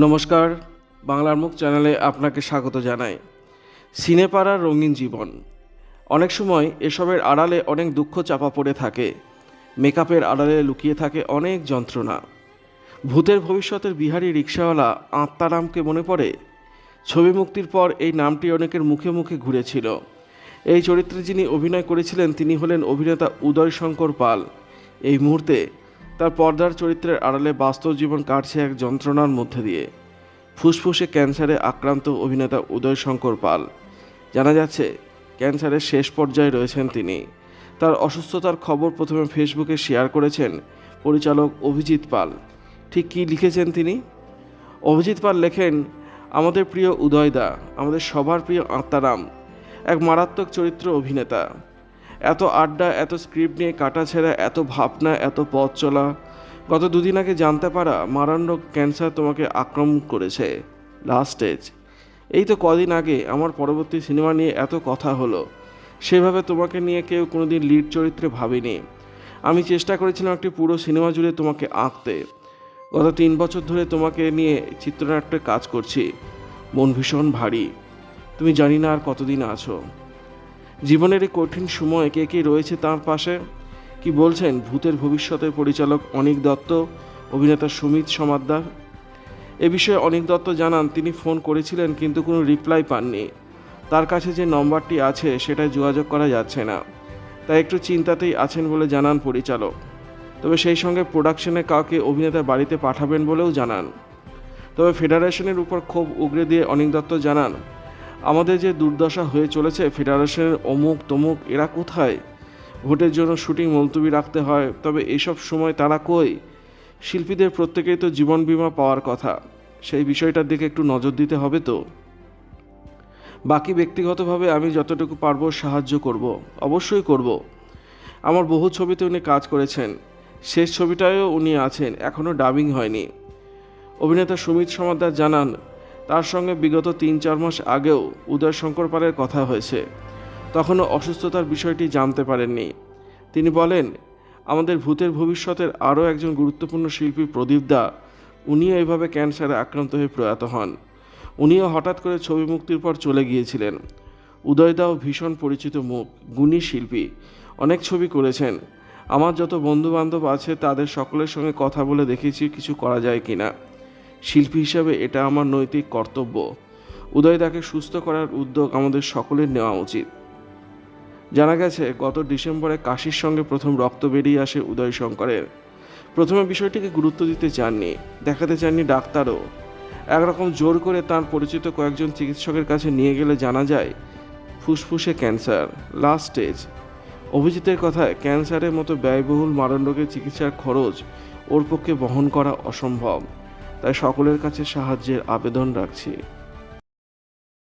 নমস্কার, বাংলার মুখ চ্যানেলে আপনাকে স্বাগত জানাই। সিনেপাড়ার রঙিন জীবন। অনেক সময় এসবের আড়ালে অনেক দুঃখ চাপা পড়ে থাকে। মেকআপের আড়ালে লুকিয়ে থাকে অনেক যন্ত্রণা। ভূতের ভবিষ্যতের বিহারি রিক্সাওয়ালা আত্মারামকে মনে পড়ে? ছবি মুক্তির পর এই নামটি অনেকের মুখে মুখে ঘুরেছিল। এই চরিত্রে যিনি অভিনয় করেছিলেন, তিনি হলেন অভিনেতা উদয় শঙ্কর পাল। এই মুহূর্তে তার পর্দার চরিত্রের আড়ালে বাস্তব জীবন কাটছে এক যন্ত্রণার মধ্যে দিয়ে। ফুসফুসে ক্যান্সারে আক্রান্ত অভিনেতা উদয় শঙ্কর পাল। জানা যাচ্ছে, ক্যান্সারের শেষ পর্যায়ে রয়েছেন তিনি। তার অসুস্থতার খবর প্রথমে ফেসবুকে শেয়ার করেছেন পরিচালক অভিজিৎ পাল। ঠিক কী লিখেছেন তিনি? অভিজিৎ পাল লেখেন, আমাদের প্রিয় উদয়দা, আমাদের সবার প্রিয় আত্মারাম, এক মারাত্মক চরিত্র অভিনেতা। এত আড্ডা, এত স্ক্রিপ্ট নিয়ে কাটা ছেঁড়া, এত ভাবনা, এত পথ চলা। গত দুদিন আগে জানতে পারা মারাত্মক ক্যান্সার তোমাকে আক্রমণ করেছে। লাস্ট স্টেজ এই তো কদিন আগে আমার পরবর্তী সিনেমা নিয়ে এত কথা হলো। সেভাবে তোমাকে নিয়ে কেউ কোনোদিন লিড চরিত্রে ভাবিনি। আমি চেষ্টা করেছিলাম একটি পুরো সিনেমা জুড়ে তোমাকে আঁকতে। গত তিন বছর ধরে তোমাকে নিয়ে চিত্রনাট্যে কাজ করছি। মন ভীষণ ভারী। তুমি জানি না আর কতদিন আছো। জীবনের এই কঠিন সময়ে কে কে রয়েছে তার পাশে? কি বলছেন ভূতের ভবিষ্যতের পরিচালক অনিক দত্ত, অভিনেতা সুমিত সমাদ্দার? এ বিষয়ে অনিক দত্ত জানান, তিনি ফোন করেছিলেন কিন্তু কোনো রিপ্লাই পাননি। তার কাছে যে নম্বরটি আছে, সেটায় যোগাযোগ করা যাচ্ছে না। তাই একটু চিন্তাতেই আছেন বলে জানান পরিচালক। তবে সেই সঙ্গে প্রোডাকশনে কাউকে অভিনেতা বাড়িতে পাঠাবেন বলেও জানান। তবে ফেডারেশনের উপর ক্ষোভ উগরে দিয়ে অনিক দত্ত জানান আমাদের যে দুর্দশা হয়ে চলেছে, ফেডারেশনের অমুক তমুক, এরা কোথায়? ভোটের জন্য শুটিং মুলতবি রাখতে হয়, তবে এসব সময় তারা কই? শিল্পীদের প্রত্যেকেই তো জীবন বীমা পাওয়ার কথা, সেই বিষয়টার দিকে একটু নজর দিতে হবে তো। বাকি ব্যক্তিগতভাবে আমি যতটুকু পারব সাহায্য করব, অবশ্যই করব। আমার বহু ছবিতে উনি কাজ করেছেন, শেষ ছবিটায়ও উনি আছেন এখনও ডাবিং হয়নি। অভিনেতা সুমিত সমাদ্দার জানান তার সঙ্গে বিগত তিন চার মাস আগেও উদয় শঙ্কর পালের কথা হয়েছে। তখনও অসুস্থতার বিষয়টি জানতে পারেননি। তিনি বলেন, আমাদের ভূতের ভবিষ্যতের আরও একজন গুরুত্বপূর্ণ শিল্পী প্রদীপ দা, উনিও এভাবে ক্যান্সারে আক্রান্ত হয়ে প্রয়াত হন। উনিও হঠাৎ করে ছবি মুক্তির পর চলে গিয়েছিলেন। উদয়দাও ভীষণ পরিচিত মুখ, গুণী শিল্পী। অনেক ছবি করেছেন। আমার যত বন্ধু বান্ধব আছে তাদের সকলের সঙ্গে কথা বলে দেখেছি কিছু করা যায় কিনা। শিল্পী হিসাবে এটা আমার নৈতিক কর্তব্য। উদয়দাকে সুস্থ করার উদ্যোগ আমাদের সকলের নেওয়া উচিত। জানা গেছে, গত ডিসেম্বরে কাশির সঙ্গে প্রথম রক্ত বেরিয়ে আসে উদয় শঙ্করের। প্রথমে বিষয়টিকে গুরুত্ব দিতে চাননি, দেখাতে চাননি ডাক্তারও। একরকম জোর করে তার পরিচিত কয়েকজন চিকিৎসকের কাছে নিয়ে গেলে জানা যায়, ফুসফুসে ক্যান্সার, লাস্ট স্টেজ। অভিজিতের কথায়, ক্যান্সারের মতো ব্যয়বহুল মারণ রোগের চিকিৎসার খরচ ওর পক্ষে বহন করা অসম্ভব। তাই সকলের কাছে সাহায্যের আবেদন রাখছি।